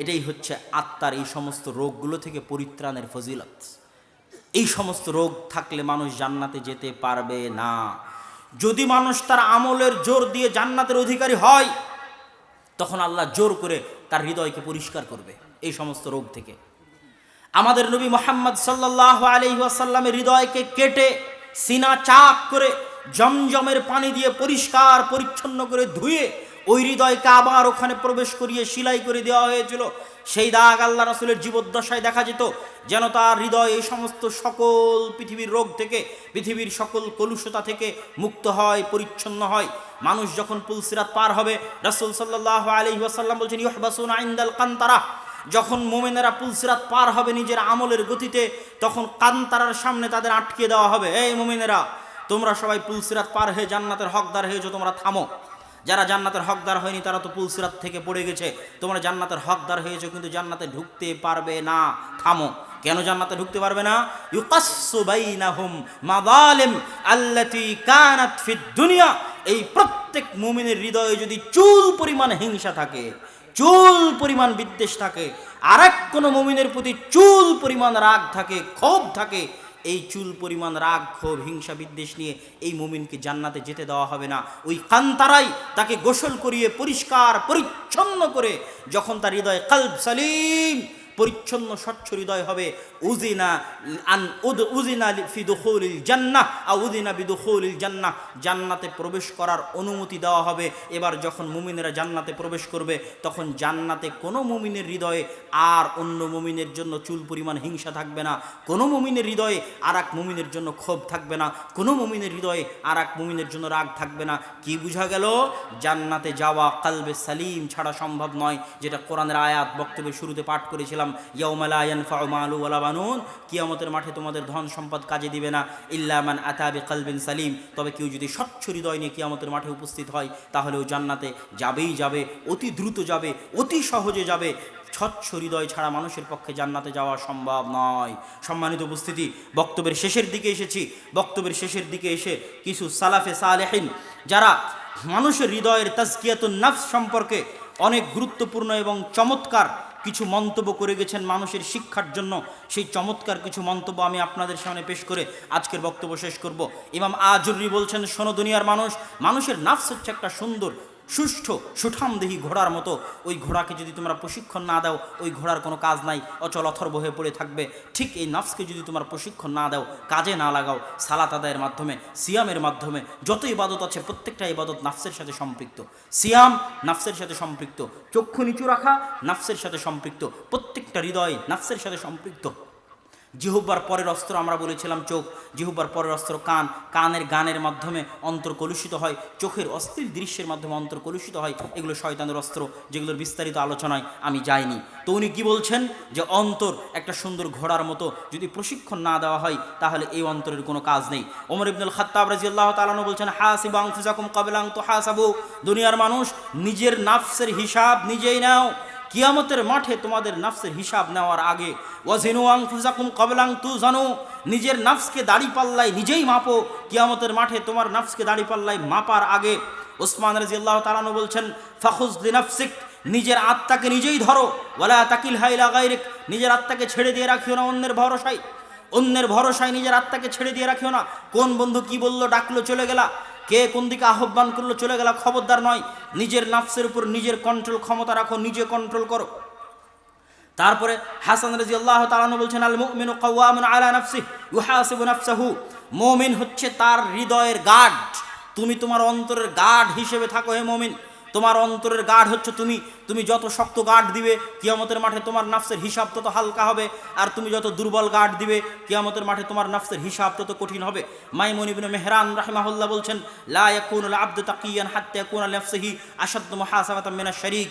এটাই হচ্ছে আত্মার এই সমস্ত রোগগুলো থেকে পরিত্রাণের ফজিলত। এই সমস্ত রোগ থাকলে মানুষ জান্নাতে যেতে পারবে না। যদি মানুষ তার আমলের জোর দিয়ে জান্নাতের অধিকারী হয়, তখন আল্লাহ জোর করে তার হৃদয়কে পরিষ্কার করবে এই সমস্ত রোগ থেকে। আমাদের নবী মোহাম্মদ সাল্লাহ আলহিহাসাল্লামের হৃদয়কে কেটে, সিনা চাক করে, জমজমের পানি দিয়ে পরিষ্কার, পরিচ্ছন্ন করে ধুয়ে ওই হৃদয়কে আবার ওখানে প্রবেশ করিয়ে সিলাই করে দেওয়া হয়েছিল। সেই দাগ আল্লাহ রাসুলের জীবদ্দশায় দেখা যেত, যেন তার হৃদয় এই সমস্ত সকল পৃথিবীর রোগ থেকে, পৃথিবীর সকল কলুষতা থেকে মুক্ত হয়, পরিচ্ছন্ন হয়। মানুষ যখন পুলসিরাত পার হবে, রাসুল সাল্লাহ আলহি ওয়াসাল্লাম বলছেন, ইহবাসুন আইন্দাল কান্তারা। যখন মোমেনেরা পুলসিরাত পার হবে নিজের আমলের গতিতে, তখন কান্তারার সামনে তাদের আটকে দেওয়া হবে। এই মোমেনেরা, তোমরা সবাই পুলসিরাত পার হয়ে জান্নাতের হকদার হয়েছো, তোমরা থামো। যারা জান্নাতের হকদার হয়নি, তারা তো পুলসিরাত থেকে পড়ে গেছে। তোমরা জান্নাতের হকদার হয়েছো, কিন্তু জান্নাতে ঢুকতে পারবে না। থামো। কেন জান্নাতে ঢুকতে পারবে না? ইউকাসসু বাইনাহুম মাযালিম আল্লাতী কানাত ফিদ দুনিয়া। এই প্রত্যেক মুমিনের হৃদয়ে যদি চুল পরিমাণ হিংসা থাকে, চুল পরিমাণ বিদ্বেষ থাকে আর এক কোনো মুমিনের প্রতি চুল পরিমাণ রাগ থাকে, ক্ষোভ থাকে এই চুল পরিমাণ রাগ, ক্ষোভ, হিংসা, বিদ্বেষ নিয়ে এই মুমিনকে জান্নাতে যেতে দেওয়া হবে না। ওই কান্তারাই তাকে গোসল করিয়ে পরিষ্কার, পরিচ্ছন্ন করে যখন তার হৃদয় কালব সালিম পরিচ্ছন্ন, স্বচ্ছ হৃদয় হবে। উজিনা আন, উদ উজিনা ফি দুখুলিল জান্নাহ। আ উদিনা বি দুখুলিল জান্নাহ। জান্নাতে প্রবেশ করার অনুমতি দেওয়া হবে। এবার যখন মুমিনেরা জান্নাতে প্রবেশ করবে, তখন জান্নাতে কোনো মুমিনের হৃদয়ে আর অন্য মুমিনের জন্য চুল পরিমাণ হিংসা থাকবে না। কোনো মুমিনের হৃদয়ে আর এক মুমিনের জন্য ক্ষোভ থাকবে না। কোনো মুমিনের হৃদয়ে আর এক মুমিনের জন্য রাগ থাকবে না। কি বুঝা গেল? জান্নাতে যাওয়া কালবে সালিম ছাড়া সম্ভব নয়, যেটা কোরআনের আয়াত বক্তব্যের শুরুতে পাঠ করেছিলাম। ইয়াউমালায়ান ফাউমালু কিয়ামতের মাঠে তোমাদের ধন সম্পদ কাজে দিবে না ইল্লামান আতাবি কালবিন সালিম। তবে কেউ যদি স্বচ্ছ হৃদয় নিয়ে কিয়ামতের মাঠে উপস্থিত হয়, তাহলেও জান্নাতে যাবেই যাবে, অতি দ্রুত যাবে, অতি সহজে যাবে। স্বচ্ছ হৃদয় ছাড়া মানুষের পক্ষে জান্নাতে যাওয়া সম্ভব নয়। সম্মানিত উপস্থিতি, বক্তব্যের শেষের দিকে এসেছি। বক্তব্যের শেষের দিকে এসে কিছু সালাফে সালেহিন, যারা মানুষের হৃদয়ের তাজকিয়াতুন নাফস সম্পর্কে অনেক গুরুত্বপূর্ণ এবং চমৎকার কিছু মন্তব্য করে গেছেন মানুষের শিক্ষার জন্য। সেই চমৎকার কিছু মন্তব্য আমি আপনাদের সামনে পেশ করে আজকের বক্তব্য শেষ করব। ইমাম আজুরি বলছেন, শোনো দুনিয়ার মানুষ, মানুষের নাফস হচ্ছে একটা সুন্দর সুষ্ঠ সুঠামদেহী ঘোড়ার মতো। ওই ঘোড়াকে যদি তোমরা প্রশিক্ষণ না দাও, ওই ঘোড়ার কোনো কাজ নাই। অচল অথর্ব হয়ে পড়ে থাকবে। ঠিক এই নাফসকে যদি তোমরা প্রশিক্ষণ না দাও, কাজে না লাগাও, সালাত আদায়ের মাধ্যমে, সিয়ামের মাধ্যমে, যত ইবাদত আছে, প্রত্যেকটা ইবাদত নাফসের সাথে সম্পৃক্ত। সিয়াম নাফসের সাথে সম্পৃক্ত। চক্ষু নিচু রাখা নাফসের সাথে সম্পৃক্ত। প্রত্যেকটা হৃদয় নাফসের সাথে সম্পৃক্ত। জিহুব্বার পরের অস্ত্র আমরা বলেছিলাম চোখ। জিহুব্বার পরের অস্ত্র কান। কানের গানের মাধ্যমে অন্তর কলুষিত হয়। চোখের অস্থির দৃশ্যের মাধ্যমে অন্তর কলুষিত হয়। এগুলো শয়তানের অস্ত্র, যেগুলোর বিস্তারিত আলোচনায় আমি যাইনি। তো উনি কী বলছেন? যে অন্তর একটা সুন্দর ঘোড়ার মতো যদি প্রশিক্ষণ না দেওয়া হয়, তাহলে এই অন্তরের কোনো কাজ নেই। ওমর ইবনুল খাত্তাব রাজি আল্লাহ তালানো বলছেন, হাসিব আংফুজাকুম কাবিলাং তো হাসাবু দুনিয়ার মানুষ নিজের নাফসের হিসাব নিজেই নাও। কিয়ামতের মাঠে তোমাদের নাফসের হিসাব নেওয়ার আগে, ওয়াজিনু আংফুজাকুম কবলাং তু জানো নিজের নাফসকে দাড়ি পাল্লায় নিজেই মাপো। কিয়ামতের মাঠে তোমার নাফসকে দাড়ি পাল্লায় মাপার আগে ওসমান রাজি আল্লাহ তালানো বলছেন, ফাখুজ দিনাফসিক নিজের আত্মাকে নিজেই ধরো। ওলা তাকিল হাইলা গাইরিক নিজের আত্মাকে ছেড়ে দিয়ে রাখিও না অন্যের ভরসায়। অন্যের ভরসায় নিজের আত্মাকে ছেড়ে দিয়ে রাখিও না। কোন বন্ধু কি বলল, ডাকলো, চলে গেলা। কে কোন দিকে আহ্বান করল চলে গেল, খবরদার নয়। নিজের নাফসের উপর নিজের কন্ট্রোল ক্ষমতা রাখো, নিজে কন্ট্রোল করো। তারপরে হাসান রাজি আল্লাহ তালানু বলছেন আল মুমিনু কাওয়ামুন আলা নাফসি ইউহাসিবু নাফসাহু। মুমিন হচ্ছে তার হৃদয়ের গার্ড। তুমি তোমার অন্তরের গার্ড হিসেবে থাকো, হে মুমিন। তোমার অন্তরের গার্ড হচ্ছে তুমি। তুমি যত শক্ত গার্ড দিবে, কিয়ামতের মাঠে তোমার নাফসের হিসাব তত হালকা হবে। আর তুমি যত দুর্বল গার্ড দিবে, কিয়ামতের মাঠে তোমার নাফসের হিসাব তত কঠিন হবে। মাইমুন ইবনে মেহরান রাহিমাহুল্লাহ বলছেন, লা ইয়াকুনুল আবদু তাকিয়ান হাত্তা ইয়াকুনা লিনাফসিহি আশাদ্দু মুহাসাবাতাম মিনাশ শারীক।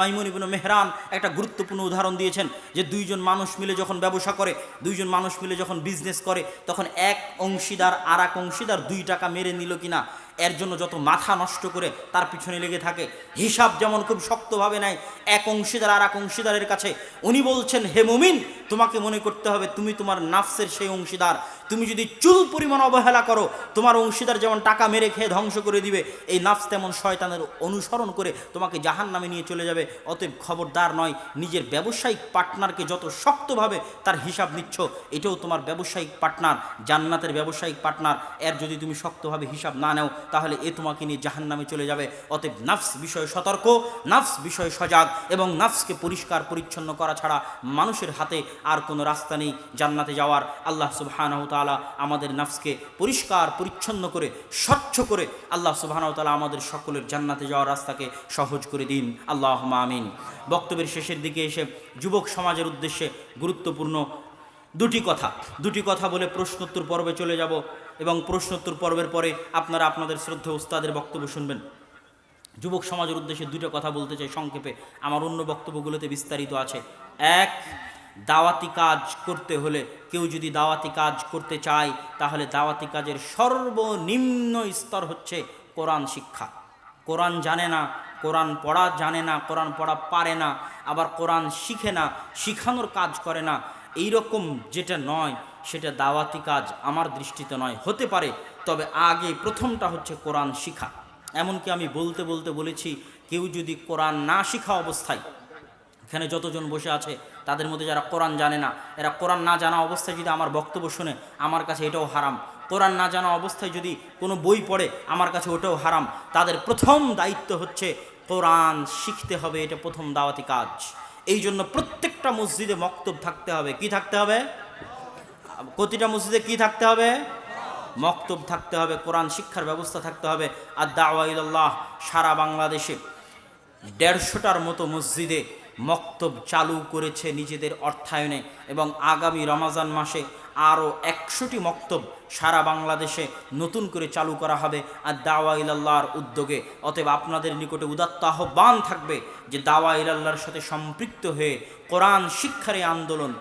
মাইমুন ইবনে মেহরান একটা গুরুত্বপূর্ণ উদাহরণ দিয়েছেন যে দুইজন মানুষ মিলে যখন ব্যবসা করে, দুইজন মানুষ মিলে যখন বিজনেস করে, তখন এক অংশীদার আর এক অংশীদার দুই টাকা মেরে নিল কিনা? এর জন্য যত মাথা নষ্ট করে তার পিছনে লেগে থাকে। হিসাব যেমন খুব শক্তভাবে নেয়, এক অংশীদার আর এক অংশীদারের কাছে। উনি বলছেন, হে মুমিন, তোমাকে মনে করতে হবে, তুমি তোমার নাফসের সেই অংশীদার। তুমি যদি চুল পরিমাণ অবহেলা করো, তোমার অংশীদার যেমন টাকা মেরে খেয়ে ধ্বংস করে দিবে, এই নাফস তেমন শয়তানের অনুসরণ করে তোমাকে জাহান নামে নিয়ে চলে যাবে। অতএব খবরদার নয়, নিজের ব্যবসায়িক পার্টনারকে যত শক্তভাবে তার হিসাব নিচ্ছ, এটাও তোমার ব্যবসায়িক পার্টনার, জান্নাতের ব্যবসায়িক পার্টনার। এর যদি তুমি শক্তভাবে হিসাব না নেও, তাহলে এ তোমাকে নিয়ে জাহান নামে চলে যাবে। অতএব নাফস বিষয়ে সতর্ক, নাফস বিষয়ে সজাগ এবং নাফসকে পরিষ্কার পরিচ্ছন্ন করা ছাড়া মানুষের হাতে আর কোনো রাস্তা নেই জান্নাতে যাওয়ার। আল্লাহ সুবহানাহু তাআলা আমাদের নাফসকে পরিষ্কার পরিচ্ছন্ন করে, স্বচ্ছ করে আল্লাহ সুবহানাহু তাআলা আমাদের সকলের জান্নাতে যাওয়ার রাস্তাকে সহজ করে দিন। আল্লাহ আমিন। বক্তব্যের শেষের দিকে এসে যুবক সমাজের উদ্দেশ্যে গুরুত্বপূর্ণ দুটি কথা। দুটি কথা বলে প্রশ্নোত্তর পর্বে চলে যাব এবং প্রশ্নোত্তর পর্বের পরে আপনারা আপনাদের শ্রদ্ধা উস্তাদের বক্তব্য শুনবেন। যুবক সমাজের উদ্দেশ্যে দুটো কথা বলতে চাই। সংক্ষেপে আমার অন্য বক্তব্যগুলোতে বিস্তারিত আছে। এক, দাওয়াতি কাজ করতে হলে কেউ যদি দাওয়াতি কাজ করতে চায়, তাহলে দাওয়াতি কাজের সর্বনিম্ন স্তর হচ্ছে কোরআন শিক্ষা। কোরআন জানে না, কোরআন পড়া জানে না, কোরআন পড়া পারে না, আবার কোরআন শিখে না, শিখানোর কাজ করে না এই রকম যেটা নয়, সেটা দাওয়াতি কাজ আমার দৃষ্টিতে নয়, হতে পারে, তবে আগে প্রথমটা হচ্ছে কোরআন শিখা। এমনকি আমি বলতে বলতে বলেছি, কেউ যদি কোরআন না শিখা অবস্থায়, এখানে যতজন বসে আছে, তাদের মধ্যে যারা কোরআন জানে না, এরা কোরআন না জানা অবস্থায় যদি আমার বক্তব্য শুনে, আমার কাছে এটাও হারাম। কোরআন না জানা অবস্থায় যদি কোনো বই পড়ে, আমার কাছে ওটাও হারাম। তাদের প্রথম দায়িত্ব হচ্ছে, কোরআন শিখতে হবে, এটা প্রথম দাওয়াতি কাজ। এই জন্য প্রত্যেকটা মসজিদে মক্তব থাকতে হবে। কি থাকতে হবে? প্রতিটা মসজিদে কি থাকতে হবে? মক্তব থাকতে হবে, কোরআন শিক্ষার ব্যবস্থা থাকতে হবে। আর দাওয়াইল্লাহ সারা বাংলাদেশে দেড়শোটার মতো মসজিদে মক্তব চালু করেছে নিজেদের অর্থায়নে এবং আগামী রমাজান মাসে আরও একশোটি মক্তব সারা বাংলাদেশে নতুন করে চালু করা হবে। আর দাওয়া ইলাল্লাহর উদ্যোগে, অতএব আপনাদের নিকটে উদাত্ত আহ্বান থাকবে যে দাওয়া ইলাল্লাহর সাথে সম্পৃক্ত হয়ে কোরআন শিক্ষার এই আন্দোলন,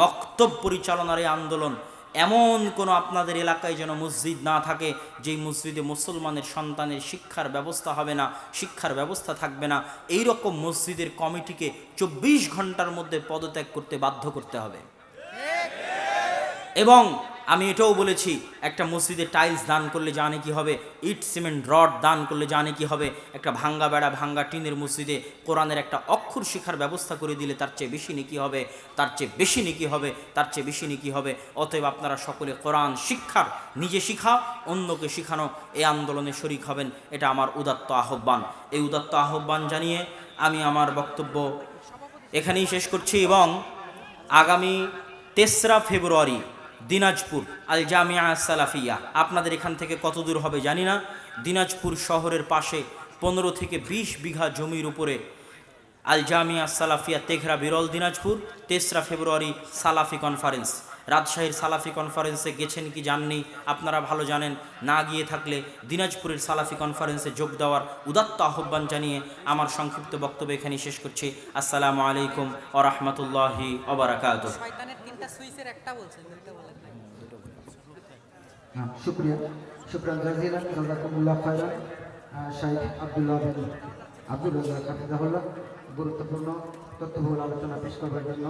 মক্তব পরিচালনার এই আন্দোলন এমন কোনো আপনাদের এলাকায় যেন মসজিদ না থাকে যেই মসজিদে মুসলমানের সন্তানের শিক্ষার ব্যবস্থা হবে না শিক্ষার ব্যবস্থা থাকবে না এই রকম মসজিদের কমিটিকে চব্বিশ ঘণ্টার মধ্যে পদত্যাগ করতে বাধ্য করতে হবে। এবং আমি এটাও বলেছি, একটা মসজিদে টাইলস দান করলে জানে কি হবে, ইট সিমেন্ট রড দান করলে জানে কি হবে, একটা ভাঙ্গা বেড়া, ভাঙ্গা টিনের মসজিদে কোরআনের একটা অক্ষর শিখার ব্যবস্থা করে দিলে তার চেয়ে বেশি নেকি হবে, তার চেয়ে বেশি নেকি হবে, তার চেয়ে বেশি নেকি হবে। অতএব আপনারা সকলে কোরআন শিক্ষার নিজে শিখা, অন্যকে শিখানো এই আন্দোলনে শরিক হবেন, এটা আমার উদাত্ত আহ্বান। এই উদাত্ত আহ্বান জানিয়ে আমি আমার বক্তব্য এখানেই শেষ করছি এবং আগামী তেসরা ফেব্রুয়ারি দিনাজপুর আল জামিয়া সালাফিয়া। আপনাদের এখান থেকে কত দূর হবে জানি না। দিনাজপুর শহরের পাশে পনেরো থেকে বিশ বিঘা জমির উপরে আল জামিয়া সালাফিয়া তেঘরা বিরল দিনাজপুর, তেসরা ফেব্রুয়ারি সালাফি কনফারেন্স। রাজশাহীর সালাফি কনফারেন্সে গেছেন কি যাননি, আপনারা ভালো জানেন। না গিয়ে থাকলে দিনাজপুরের সালাফি কনফারেন্সে যোগ দেওয়ার উদাত্ত আহ্বান জানিয়ে আমার সংক্ষিপ্ত বক্তব্য এখানে শেষ করছি। আসসালামু আলাইকুম ও রহমতুল্লাহি ওবরাকাত একটা বলছেন, দুইটা শুক্রিয়া শুক্রান জাজিলান জাজাকুমুল্লাহ খায়রান শাহিদ আব্দুল্লাহ গুরুত্বপূর্ণ তথ্যবহুল আলোচনা পেশ করবার জন্য